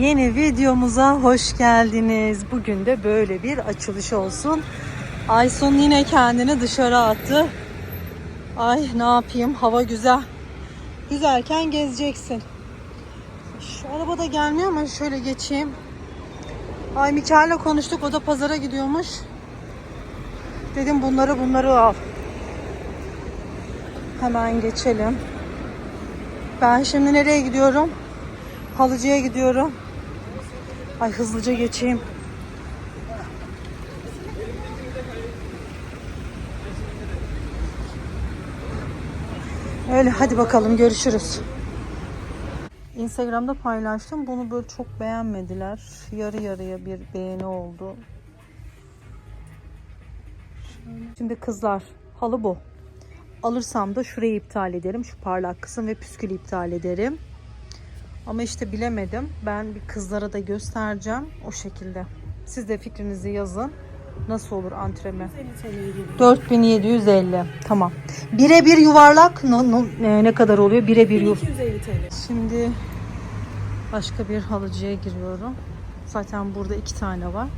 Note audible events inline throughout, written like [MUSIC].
Yeni videomuza hoş geldiniz. Bugün de böyle bir açılış olsun. Aysun yine kendini dışarı attı. Ay ne yapayım hava güzel. Güzelken gezeceksin. Şu araba da gelmiyor ama şöyle geçeyim. Ay Mikael'le konuştuk o da pazara gidiyormuş. Dedim bunları bunları al. Hemen geçelim. Ben şimdi nereye gidiyorum? Halıcıya gidiyorum. Ay hızlıca geçeyim. Öyle hadi bakalım görüşürüz. Instagram'da paylaştım. Bunu böyle çok beğenmediler. Yarı yarıya bir beğeni oldu. Şimdi kızlar halı bu. Alırsam da şurayı iptal ederim. Şu parlak kısım ve püskülü iptal ederim. Ama işte bilemedim. Ben bir kızlara da göstereceğim o şekilde. Siz de fikrinizi yazın. Nasıl olur antreme? 4750. Tamam. Birebir yuvarlak no, no, e, ne kadar oluyor? Birebir yuvarlak. 250 TL. Şimdi başka bir halıcıya giriyorum. Zaten burada iki tane var.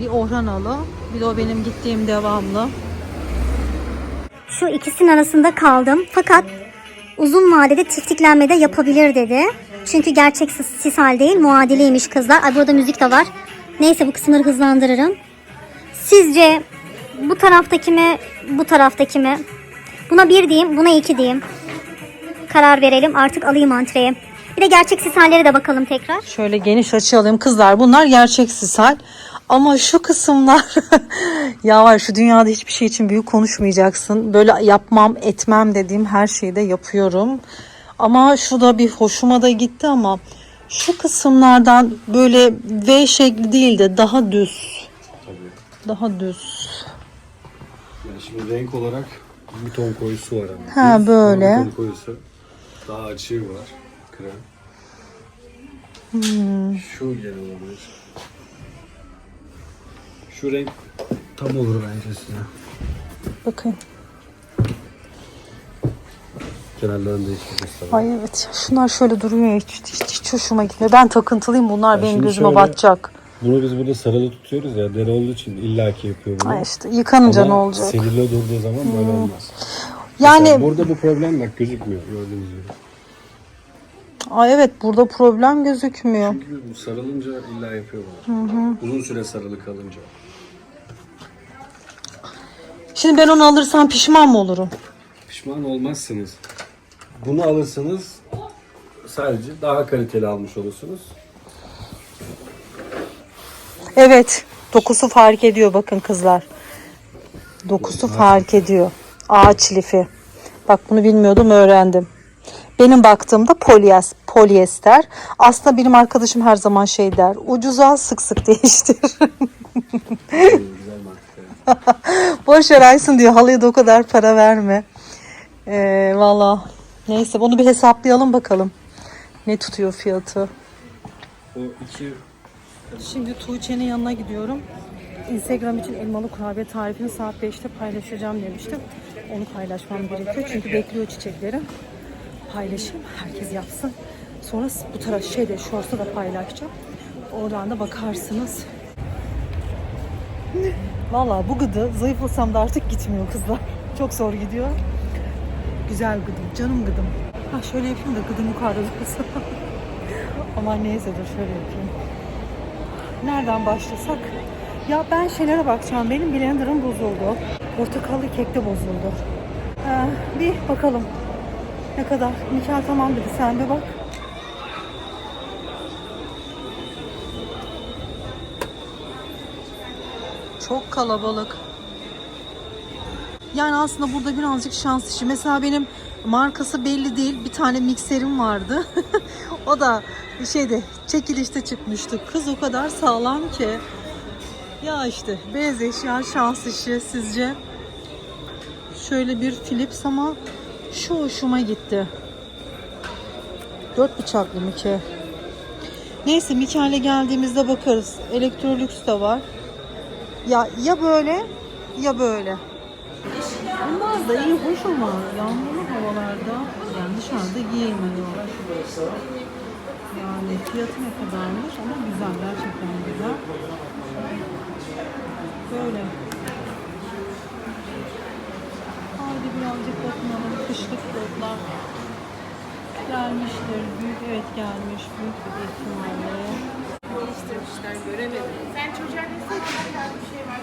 Bir Orhan halı, bir de o benim gittiğim devamlı. Şu ikisinin arasında kaldım. Fakat uzun vadede tiftiklenme de yapabilir dedi. Çünkü gerçek sis, sishal değil muadiliymiş kızlar. Ay burada müzik de var. Neyse bu kısımları hızlandırırım. Sizce bu taraftakine mi bu taraftakine mi? Buna bir diyeyim buna iki diyeyim. Karar verelim artık alayım antreyi. Bir de gerçek sishallere de bakalım tekrar. Şöyle geniş açı alayım. Kızlar bunlar gerçek sishal. Ama şu kısımlar [LAUGHS] ya var şu dünyada hiçbir şey için büyük konuşmayacaksın. Böyle yapmam etmem dediğim her şeyi de yapıyorum. Ama şu da bir hoşuma da gitti ama şu kısımlardan böyle V şekli değil de daha düz. Daha düz. Yani şimdi renk olarak bir ton koyusu var ama. Ha, Düz, böyle. Bir ton koyusu. Daha açığı var. Krem. Hmm. Şu yer olabilir. Şu renk tam olur bence size. Bakın. Kenarlarını değiştireceğiz tabii. Ay evet ya, şunlar şöyle duruyor hiç, hiç, hiç hoşuma gitmiyor. Ben takıntılıyım bunlar Ya benim şimdi gözüme şöyle- batacak. Bunu biz burada sarılı tutuyoruz ya. Deri olduğu için illaki yapıyor bunu. Ay işte yıkanınca ne olacak? Hmm. Seninle durduğu zaman böyle olmaz. Yani Mesela burada bu problem bak gözükmüyor gördüğünüz gibi. ay evet burada problem gözükmüyor. Çünkü bu sarılınca illa yapıyor bunu. Uzun süre sarılı kalınca. Şimdi ben onu alırsam pişman mı olurum? Pişman olmazsınız. Bunu alırsanız sadece daha kaliteli almış olursunuz. Evet. Dokusu fark ediyor bakın kızlar. Dokusu fark ediyor. Ağaç lifi. Bak bunu bilmiyordum öğrendim. Benim baktığımda polyas, polyester. Aslında benim arkadaşım her zaman şey der. Ucuza sık sık değiştir. [LAUGHS] [LAUGHS] Boş ver Aysun diyor. Halıya da o kadar para verme. Ee, Valla. Neyse bunu bir hesaplayalım bakalım. Ne tutuyor fiyatı? O iki Şimdi Tuğçe'nin yanına gidiyorum. Instagram için elmalı kurabiye tarifini saat 5'te paylaşacağım demiştim. Onu paylaşmam gerekiyor çünkü bekliyor çiçekleri. Paylaşayım, herkes yapsın. Sonra bu taraf şeyde, shorts'ta da paylaşacağım. Oradan da bakarsınız. [LAUGHS] Valla bu gıdı zayıflasam da artık gitmiyor kızlar. [LAUGHS] Çok zor gidiyor. Güzel gıdım, canım gıdım. Ha şöyle yapayım da gıdım yukarıda dursun. [LAUGHS] Ama neyse dur şöyle yapayım. Nereden başlasak? Ya ben şeylere bakacağım. Benim blenderım bozuldu. Portakallı kek de bozuldu. Ee, bir bakalım. Ne kadar? Nikah tamam dedi. Sen bir bak. Çok kalabalık. Yani aslında burada birazcık şans işi. Mesela benim markası belli değil. Bir tane mikserim vardı. [LAUGHS] o da şeyde çekilişte çıkmıştı. Kız o kadar sağlam ki. Ya işte beyaz eşya şans işi sizce. Şöyle bir Philips ama şu hoşuma gitti. Dört bıçaklı Mike. Neyse Mike'yle geldiğimizde bakarız. Electrolux da var. Ya ya böyle ya böyle. Bunlar da iyi hoş ama yağmurlu havalarda yani dışarıda giyilmiyor. Yani fiyatı ne kadarmış ama güzel gerçekten güzel. Böyle. Haydi birazcık bakınalım. Kışlık botlar gelmiştir. Büyük evet gelmiş. Büyük bir ihtimalle. Değiştirmişler göremedim. Sen çocuğa desene ki bir şey var.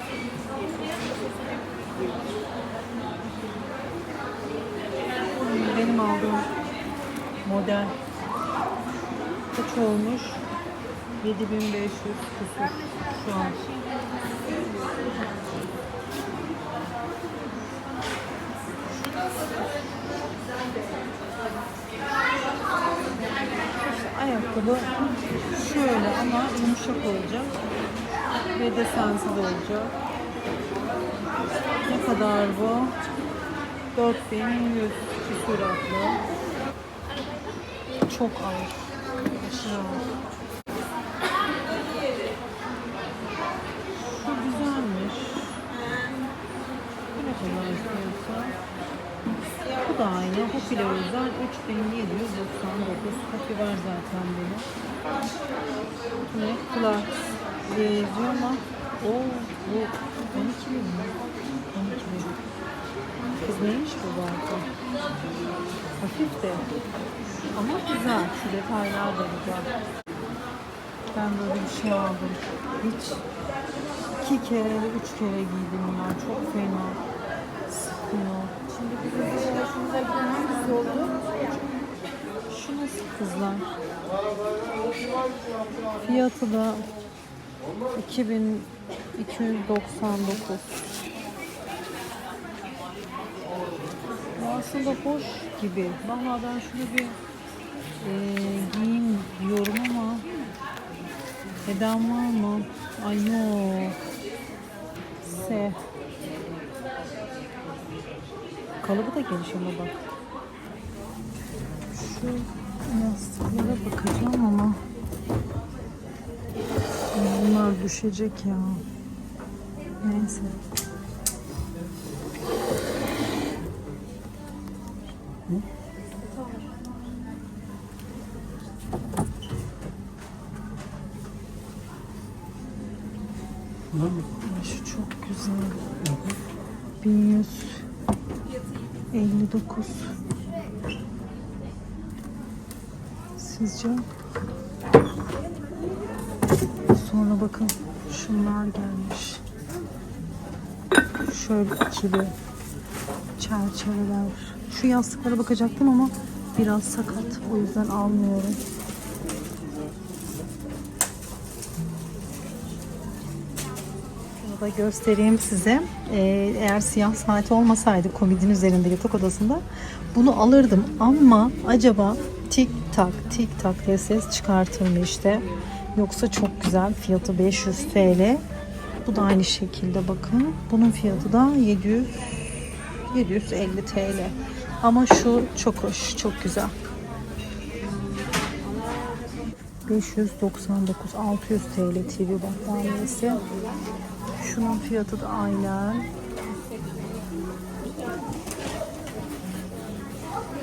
Benim aldığım model kaç olmuş? 7500 kusur şu an. İşte ayakkabı şöyle ama yumuşak olacak ve desensiz olacak. Ne kadar bu? 4100 küsuratlı. Çok ağır. Aşırı ağır. Şu güzelmiş. Bu ne kadar fiyatı? Bu da aynı. Hopi ile özel 3799. Hopi var zaten benim. Bu ne? Diye yazıyor ama o bu 12 mi? 12 mi? Kız neymiş bu balkon? Hafif de. Ama güzel. Şu detaylar da güzel. Ben böyle bir şey aldım. Hiç iki kere üç kere giydim ya. Çok fena. Sıkıyor. Şimdi bizim de hoşumuza hangisi oldu? Şu nasıl kızlar? Fiyatı da 2299. Ya aslında hoş gibi. Vallahi ben şunu bir e, giyeyim diyorum ama neden var mı? Ay yok. S. Kalıbı da geniş ama bak. Şu yastıklara bakacağım ama bunlar düşecek ya. Neyse. Ay, Şu çok güzel. 1159. Sizce? Sonra bakın şunlar gelmiş. Şöyle ikili çerçeveler. Şu yastıklara bakacaktım ama biraz sakat. O yüzden almıyorum. Bunu da göstereyim size. Ee, eğer siyah saat olmasaydı komodin üzerinde yatak odasında bunu alırdım ama acaba tik tak tik tak diye ses çıkartır mı işte. Yoksa çok güzel fiyatı 500 TL. Bu da aynı şekilde bakın. Bunun fiyatı da 700 750 TL. Ama şu çok hoş, çok güzel. 599 600 TL TV battaniyesi. Şunun fiyatı da aynen.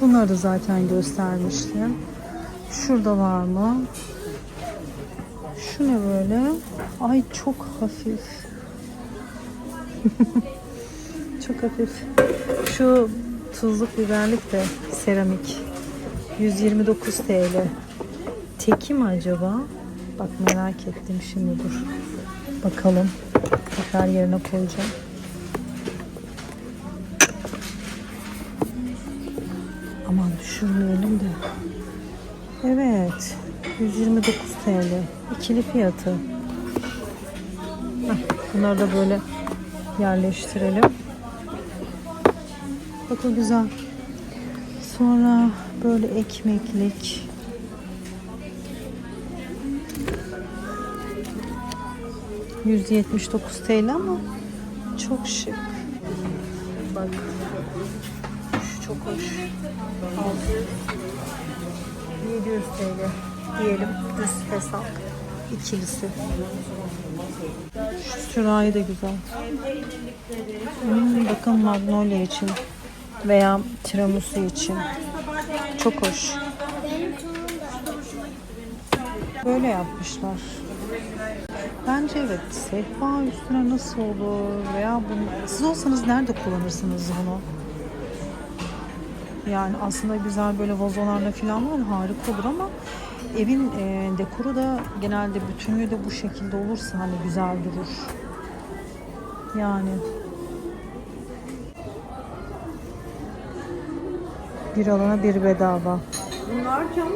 Bunları da zaten göstermiştim. Şurada var mı? Şu ne böyle? Ay çok hafif. [LAUGHS] çok hafif. Şu tuzluk biberlik de seramik. 129 TL. Teki mi acaba? Bak merak ettim şimdi dur. Bakalım. Tekrar yerine koyacağım. Aman düşürmeyelim de. Evet. 129 TL. İkili fiyatı. Heh, bunları da böyle yerleştirelim. Bakın güzel. Sonra böyle ekmeklik. ...179 TL ama çok şık. Bak. Şu çok hoş. 600 700 TL diyelim düz hesap ikilisi. Şu sürahi de güzel. Hmm, bakın magnolia için veya tiramisu için. Çok hoş. Böyle yapmışlar. Bence evet sehpa üstüne nasıl olur veya bunu siz olsanız nerede kullanırsınız bunu? Yani aslında güzel böyle vazolarla falan var harika olur ama evin e, dekoru da genelde bütünlüğü de bu şekilde olursa hani güzel durur. Yani bir alana bir bedava. Bunlar cam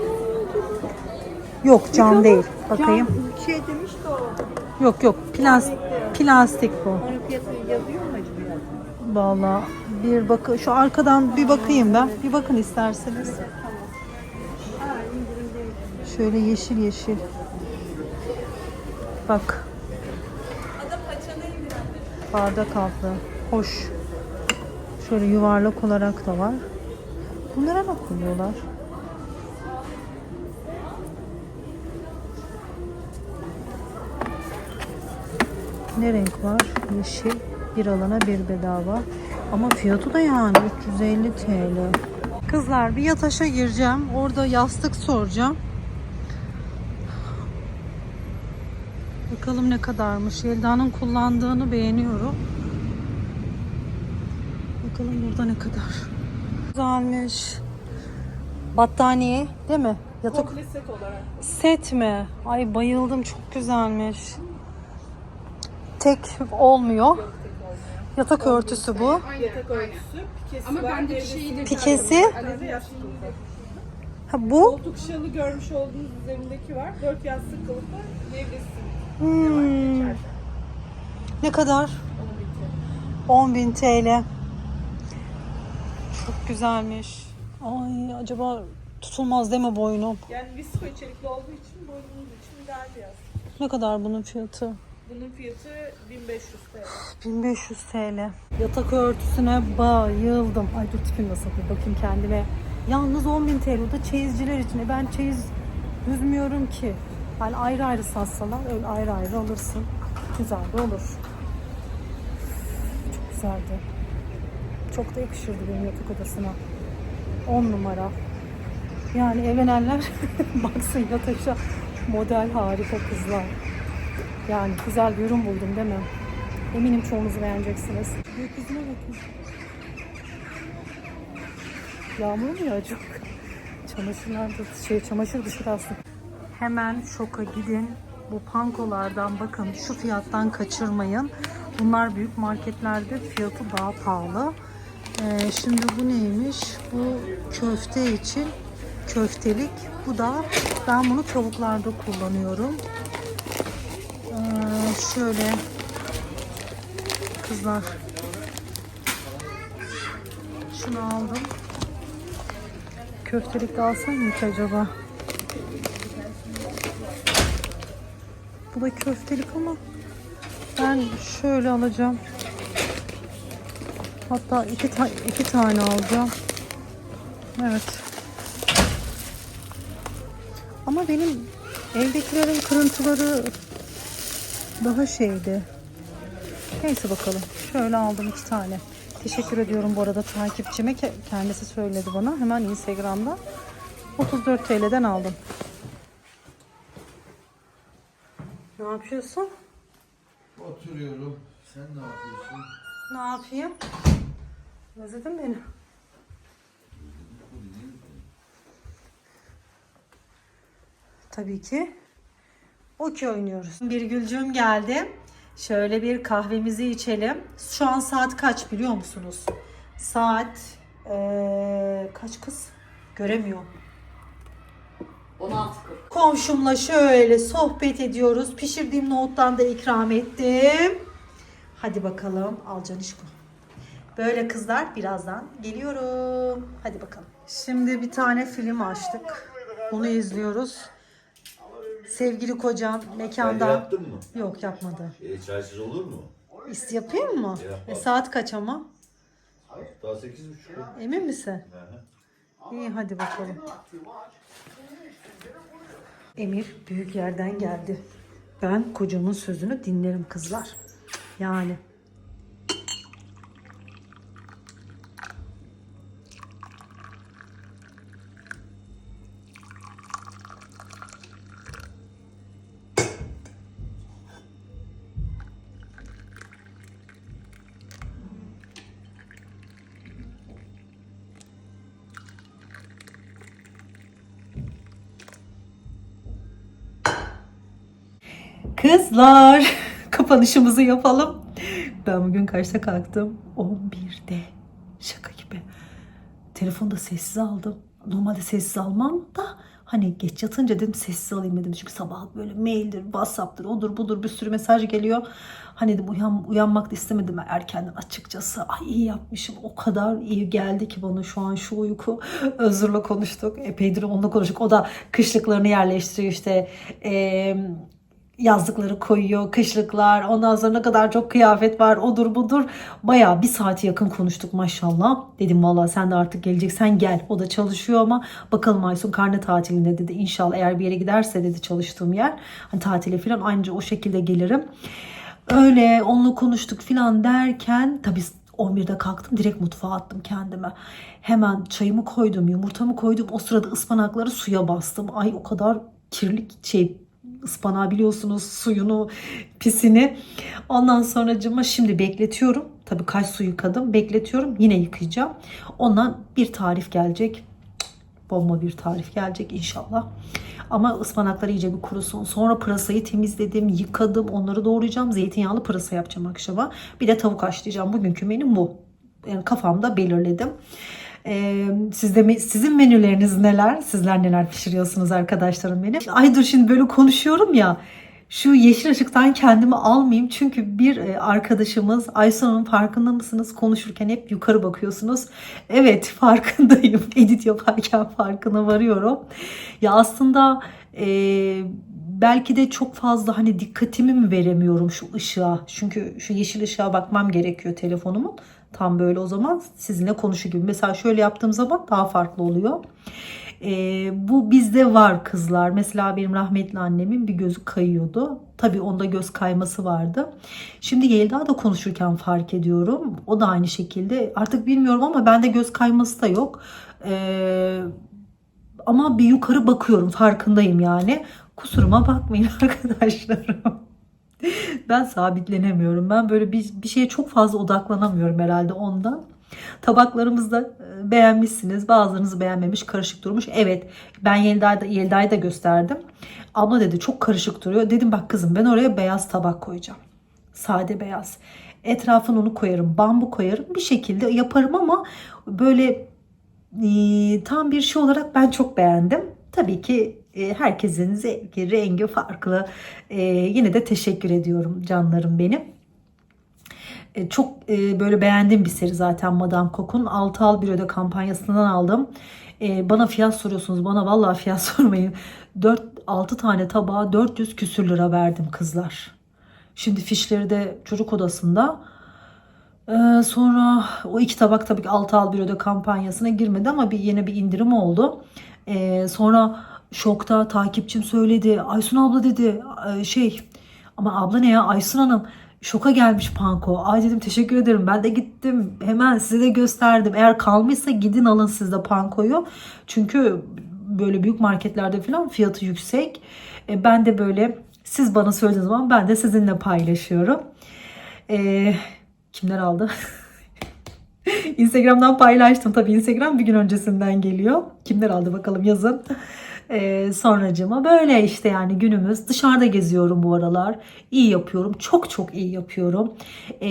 Yok cam değil. Bakayım. Cam şey demiş de o. Yok yok plastik plastik bu. Onun fiyatı yazıyor mu acaba? Vallahi bir bakın şu arkadan bir bakayım ben. Bir bakın isterseniz. Şöyle yeşil yeşil. Bak. Bardak altlı. Hoş. Şöyle yuvarlak olarak da var. Bunlara ne Ne renk var? Yeşil. Bir alana bir bedava. Ama fiyatı da yani 350 TL. Kızlar bir yataşa gireceğim. Orada yastık soracağım. Bakalım ne kadarmış. Yelda'nın kullandığını beğeniyorum. Bakalım burada ne kadar. Güzelmiş. Battaniye değil mi? Yatak Komple set olarak. set mi? Ay bayıldım çok güzelmiş. Tek olmuyor. Yatak örtüsü bu. Yatak örtüsü, pikesi Ama var. şeyi Pikesi. Ha bu. Koltuk şalı görmüş olduğunuz üzerindeki var. Dört yastık kılıfı devresi. Hmm. Ne kadar? 10.000 TL. Çok güzelmiş. Ay acaba tutulmaz değil mi boynum? Yani visko içerikli olduğu için boynunuz için ideal bir yastık. Ne kadar bunun fiyatı? Bunun fiyatı 1500 TL. 1500 TL. Yatak örtüsüne bayıldım. Ay dur tipim nasıl bir bakayım kendime. Yalnız 10.000 TL. O da çeyizciler için. E ben çeyiz düzmüyorum ki. Yani ayrı ayrı satsalar öyle ayrı ayrı alırsın. Güzel de olur. Çok güzeldi. Çok da yakışırdı benim yatak odasına. 10 numara. Yani evlenenler [LAUGHS] baksın yataşa model harika kızlar. Yani güzel bir ürün buldum değil mi? Eminim çoğunuz beğeneceksiniz. Gökyüzüne bakın. Yağmur mu yağacak? Çamaşırlar da şey çamaşır dışı aslında. Hemen şoka gidin. Bu pankolardan bakın şu fiyattan kaçırmayın. Bunlar büyük marketlerde fiyatı daha pahalı. Ee, şimdi bu neymiş? Bu köfte için köftelik. Bu da ben bunu tavuklarda kullanıyorum. Şöyle kızlar şunu aldım. Köftelik de alsam mı acaba? Bu da köftelik ama ben şöyle alacağım. Hatta iki, ta iki tane alacağım. Evet. Ama benim evdekilerin kırıntıları daha şeydi. Neyse bakalım. Şöyle aldım iki tane. Teşekkür ediyorum bu arada takipçime. Ke- Kendisi söyledi bana. Hemen Instagram'da. 34 TL'den aldım. Ne yapıyorsun? Oturuyorum. Sen ne yapıyorsun? Ne yapayım? Özledin beni. Tabii ki okey oynuyoruz. Bir gülcüm geldi. Şöyle bir kahvemizi içelim. Şu an saat kaç biliyor musunuz? Saat eee, kaç kız? Göremiyorum. 16.40. Komşumla şöyle sohbet ediyoruz. Pişirdiğim nohuttan da ikram ettim. Hadi bakalım al canişko. Böyle kızlar birazdan geliyorum. Hadi bakalım. Şimdi bir tane film açtık. Onu izliyoruz. Sevgili kocam mekanda. Çay yaptın mı? Yok yapmadı. E, çaysız olur mu? İst yapayım mı? Yap. E, saat kaç ama? Daha sekiz buçuk. Emin misin? Hı. İyi hadi bakalım. Emir büyük yerden geldi. Ben kocamın sözünü dinlerim kızlar. Yani. Kızlar [LAUGHS] kapanışımızı yapalım. Ben bugün kaçta kalktım? 11'de. Şaka gibi. Telefonu da sessiz aldım. Normalde sessiz almam da hani geç yatınca dedim sessiz alayım dedim. Çünkü sabah böyle maildir, whatsapp'tır, odur budur bir sürü mesaj geliyor. Hani dedim uyan, uyanmak da istemedim erkenden açıkçası. Ay iyi yapmışım. O kadar iyi geldi ki bana şu an şu uyku. [GASPS] Özür'le konuştuk. Epeydir onunla konuştuk. O da kışlıklarını yerleştiriyor işte. Eee yazlıkları koyuyor, kışlıklar, ondan sonra ne kadar çok kıyafet var, odur budur. Bayağı bir saate yakın konuştuk maşallah. Dedim valla sen de artık geleceksen gel. O da çalışıyor ama bakalım Aysun karne tatilinde dedi. İnşallah eğer bir yere giderse dedi çalıştığım yer. Hani tatile falan anca o şekilde gelirim. Öyle onunla konuştuk falan derken tabii 11'de kalktım direkt mutfağa attım kendime. Hemen çayımı koydum, yumurtamı koydum. O sırada ıspanakları suya bastım. Ay o kadar kirli şey ıspanağı biliyorsunuz suyunu pisini. Ondan sonra cıma şimdi bekletiyorum. Tabii kaç su yıkadım bekletiyorum. Yine yıkayacağım. Ondan bir tarif gelecek. Bomba bir tarif gelecek inşallah. Ama ıspanaklar iyice bir kurusun. Sonra pırasayı temizledim, yıkadım. Onları doğrayacağım. Zeytinyağlı pırasa yapacağım akşama. Bir de tavuk haşlayacağım. Bugünkü menüm bu. Yani kafamda belirledim. Ee, sizde sizin menüleriniz neler? Sizler neler pişiriyorsunuz arkadaşlarım benim? Ay dur şimdi böyle konuşuyorum ya. Şu yeşil ışıktan kendimi almayayım. Çünkü bir e, arkadaşımız Aysun Hanım farkında mısınız? Konuşurken hep yukarı bakıyorsunuz. Evet [LAUGHS] farkındayım. Edit yaparken farkına varıyorum. Ya aslında e, belki de çok fazla hani dikkatimi mi veremiyorum şu ışığa. Çünkü şu yeşil ışığa bakmam gerekiyor telefonumun. Tam böyle o zaman sizinle konuşu gibi. Mesela şöyle yaptığım zaman daha farklı oluyor. Ee, bu bizde var kızlar. Mesela benim rahmetli annemin bir gözü kayıyordu. Tabii onda göz kayması vardı. Şimdi Yelda da konuşurken fark ediyorum. O da aynı şekilde. Artık bilmiyorum ama bende göz kayması da yok. Ee, ama bir yukarı bakıyorum. Farkındayım yani. Kusuruma bakmayın [LAUGHS] arkadaşlarım. Ben sabitlenemiyorum. Ben böyle bir, bir şeye çok fazla odaklanamıyorum herhalde ondan. Tabaklarımızda e, beğenmişsiniz. Bazılarınız beğenmemiş. Karışık durmuş. Evet. Ben Yelda'yı da, Yelda'yı da gösterdim. Abla dedi çok karışık duruyor. Dedim bak kızım ben oraya beyaz tabak koyacağım. Sade beyaz. Etrafına onu koyarım. Bambu koyarım. Bir şekilde yaparım ama böyle e, tam bir şey olarak ben çok beğendim. Tabii ki herkesin zevki, rengi farklı. E, yine de teşekkür ediyorum canlarım benim. E, çok e, böyle beğendiğim bir seri zaten Madame Coco'nun 6 al bir öde kampanyasından aldım. E, bana fiyat soruyorsunuz. Bana vallahi fiyat [LAUGHS] sormayın. 4-6 tane tabağa 400 küsür lira verdim kızlar. Şimdi fişleri de çocuk odasında. Ee, sonra o iki tabak tabii ki 6 al bir öde kampanyasına girmedi ama bir yine bir indirim oldu. Ee, sonra şokta takipçim söyledi. Aysun abla dedi "e, şey ama abla ne ya Aysun Hanım şoka gelmiş panko. Ay dedim teşekkür ederim. Ben de gittim hemen size de gösterdim. Eğer kalmışsa gidin alın siz de pankoyu. Çünkü böyle büyük marketlerde falan fiyatı yüksek. E, ben de böyle siz bana söylediğiniz zaman ben de sizinle paylaşıyorum. E, kimler aldı? [LAUGHS] Instagram'dan paylaştım. Tabii Instagram bir gün öncesinden geliyor. Kimler aldı bakalım yazın. Ee, sonracıma böyle işte yani günümüz. Dışarıda geziyorum bu aralar. İyi yapıyorum. Çok çok iyi yapıyorum. Ee,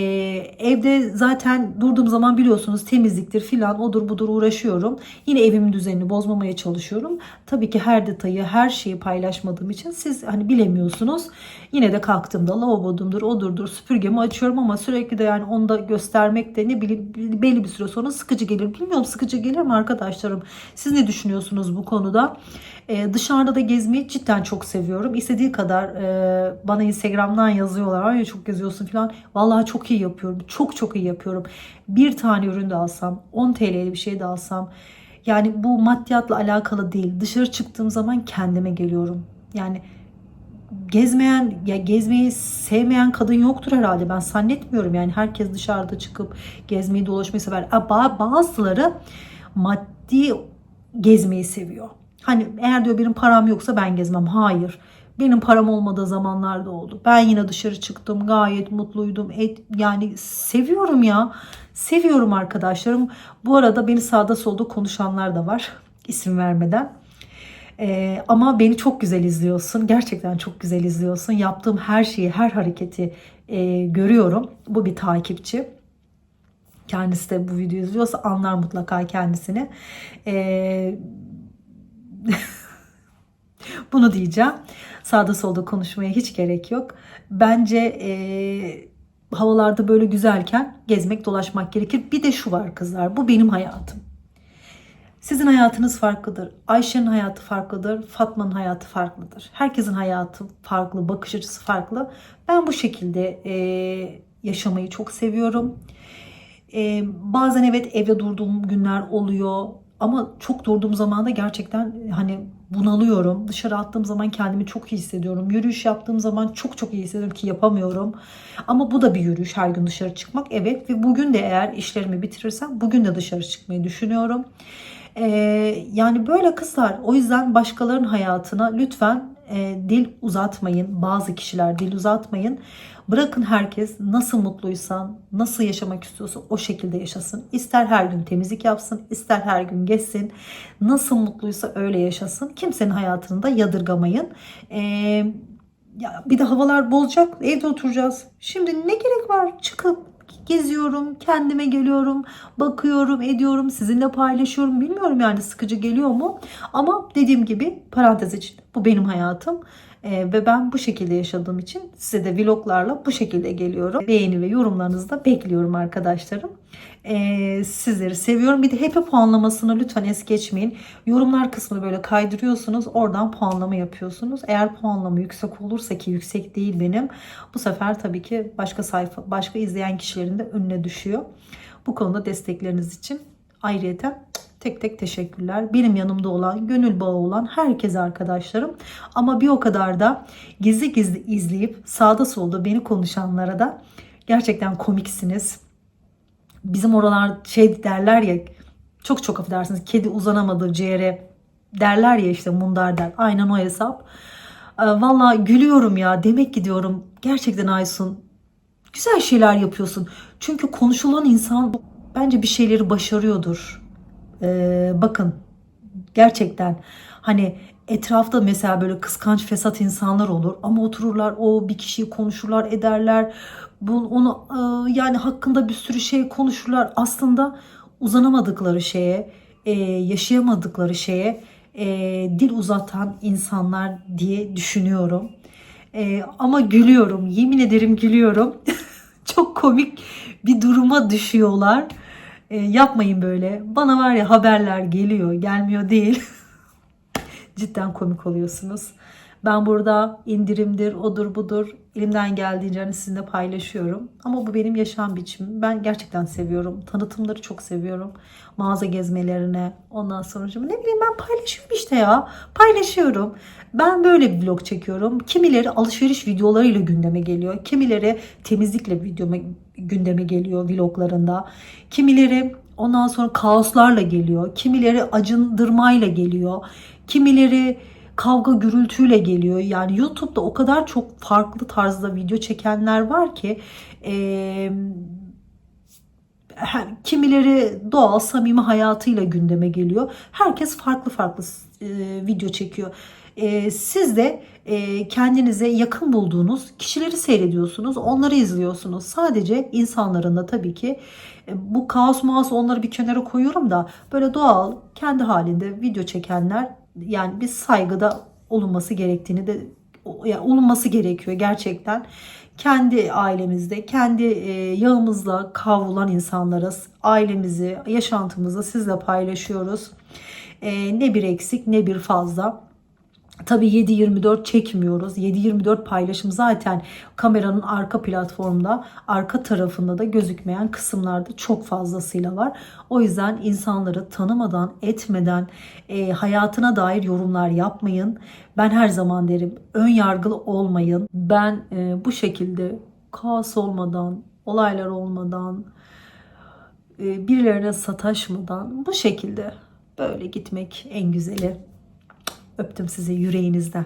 evde zaten durduğum zaman biliyorsunuz temizliktir filan odur budur uğraşıyorum. Yine evimin düzenini bozmamaya çalışıyorum. Tabii ki her detayı her şeyi paylaşmadığım için siz hani bilemiyorsunuz. Yine de kalktığımda lavabodumdur odurdur süpürgemi açıyorum ama sürekli de yani onu da göstermek de ne bileyim belli bir süre sonra sıkıcı gelir. Bilmiyorum sıkıcı gelir mi arkadaşlarım? Siz ne düşünüyorsunuz bu konuda ee, dışarıda da gezmeyi cidden çok seviyorum. İstediği kadar e, bana Instagram'dan yazıyorlar. Ay çok geziyorsun falan. Vallahi çok iyi yapıyorum. Çok çok iyi yapıyorum. Bir tane ürün de alsam, 10 TL'li bir şey de alsam. Yani bu maddiyatla alakalı değil. Dışarı çıktığım zaman kendime geliyorum. Yani gezmeyen ya gezmeyi sevmeyen kadın yoktur herhalde ben zannetmiyorum yani herkes dışarıda çıkıp gezmeyi dolaşmayı sever. Ama bazıları maddi gezmeyi seviyor. Hani eğer diyor benim param yoksa ben gezmem. Hayır. Benim param olmadığı zamanlarda oldu. Ben yine dışarı çıktım. Gayet mutluydum. Et, yani seviyorum ya. Seviyorum arkadaşlarım. Bu arada beni sağda solda konuşanlar da var. İsim vermeden. Ee, ama beni çok güzel izliyorsun. Gerçekten çok güzel izliyorsun. Yaptığım her şeyi, her hareketi e, görüyorum. Bu bir takipçi. Kendisi de bu videoyu izliyorsa anlar mutlaka kendisini. Ee, [LAUGHS] bunu diyeceğim. Sağda solda konuşmaya hiç gerek yok. Bence e, havalarda böyle güzelken gezmek dolaşmak gerekir. Bir de şu var kızlar bu benim hayatım. Sizin hayatınız farklıdır. Ayşe'nin hayatı farklıdır. Fatma'nın hayatı farklıdır. Herkesin hayatı farklı, bakış açısı farklı. Ben bu şekilde e, yaşamayı çok seviyorum. E, bazen evet evde durduğum günler oluyor. Ama çok durduğum zaman da gerçekten hani bunalıyorum. Dışarı attığım zaman kendimi çok iyi hissediyorum. Yürüyüş yaptığım zaman çok çok iyi hissediyorum ki yapamıyorum. Ama bu da bir yürüyüş her gün dışarı çıkmak. Evet ve bugün de eğer işlerimi bitirirsem bugün de dışarı çıkmayı düşünüyorum. Ee, yani böyle kızlar o yüzden başkalarının hayatına lütfen e, dil uzatmayın. Bazı kişiler dil uzatmayın. Bırakın herkes nasıl mutluysa, nasıl yaşamak istiyorsa o şekilde yaşasın. İster her gün temizlik yapsın, ister her gün geçsin. Nasıl mutluysa öyle yaşasın. Kimsenin hayatını da yadırgamayın. Ee, ya bir de havalar bozacak, evde oturacağız. Şimdi ne gerek var çıkıp geziyorum, kendime geliyorum, bakıyorum, ediyorum, sizinle paylaşıyorum. Bilmiyorum yani sıkıcı geliyor mu? Ama dediğim gibi parantez için bu benim hayatım. Ee, ve ben bu şekilde yaşadığım için size de vloglarla bu şekilde geliyorum. Beğeni ve yorumlarınızı da bekliyorum arkadaşlarım. Ee, sizleri seviyorum. Bir de happy puanlamasını lütfen es geçmeyin. Yorumlar kısmını böyle kaydırıyorsunuz. Oradan puanlama yapıyorsunuz. Eğer puanlama yüksek olursa ki yüksek değil benim. Bu sefer tabii ki başka sayfa, başka izleyen kişilerin de önüne düşüyor. Bu konuda destekleriniz için ayrıyeten tek tek teşekkürler. Benim yanımda olan, gönül bağı olan herkese arkadaşlarım. Ama bir o kadar da gizli gizli izleyip sağda solda beni konuşanlara da gerçekten komiksiniz. Bizim oralar şey derler ya çok çok affedersiniz kedi uzanamadı ciğere derler ya işte mundar der. Aynen o hesap. Ee, Valla gülüyorum ya. Demek ki diyorum gerçekten Aysun güzel şeyler yapıyorsun. Çünkü konuşulan insan bence bir şeyleri başarıyordur. Ee, bakın gerçekten hani etrafta mesela böyle kıskanç fesat insanlar olur ama otururlar o bir kişiyi konuşurlar ederler bu onu e, yani hakkında bir sürü şey konuşurlar aslında uzanamadıkları şeye e, yaşayamadıkları şeye e, dil uzatan insanlar diye düşünüyorum ama gülüyorum yemin ederim gülüyorum [LAUGHS] çok komik bir duruma düşüyorlar yapmayın böyle. Bana var ya haberler geliyor, gelmiyor değil. [LAUGHS] Cidden komik oluyorsunuz. Ben burada indirimdir, odur budur elimden geldiğince hani sizinle paylaşıyorum. Ama bu benim yaşam biçimim. Ben gerçekten seviyorum. Tanıtımları çok seviyorum. Mağaza gezmelerine, ondan sonra ne bileyim ben paylaşıyorum işte ya. Paylaşıyorum. Ben böyle bir vlog çekiyorum. Kimileri alışveriş videolarıyla gündeme geliyor. Kimileri temizlikle videoma gündeme geliyor vloglarında. Kimileri ondan sonra kaoslarla geliyor. Kimileri acındırmayla geliyor. Kimileri kavga gürültüyle geliyor. Yani YouTube'da o kadar çok farklı tarzda video çekenler var ki her- kimileri doğal samimi hayatıyla gündeme geliyor. Herkes farklı farklı e, video çekiyor. E, siz de e, kendinize yakın bulduğunuz kişileri seyrediyorsunuz. Onları izliyorsunuz. Sadece insanların da tabii ki e, bu kaos maos onları bir kenara koyuyorum da böyle doğal kendi halinde video çekenler yani bir saygıda olunması gerektiğini de yani olunması gerekiyor gerçekten. Kendi ailemizde, kendi e, yağımızla kavrulan insanlarız. Ailemizi, yaşantımızı sizle paylaşıyoruz. E, ne bir eksik ne bir fazla. Tabii 7-24 çekmiyoruz. 7-24 paylaşım zaten kameranın arka platformda, arka tarafında da gözükmeyen kısımlarda çok fazlasıyla var. O yüzden insanları tanımadan, etmeden e, hayatına dair yorumlar yapmayın. Ben her zaman derim ön yargılı olmayın. Ben e, bu şekilde kaos olmadan, olaylar olmadan, e, birilerine sataşmadan bu şekilde böyle gitmek en güzeli. Öptüm sizi yüreğinizden.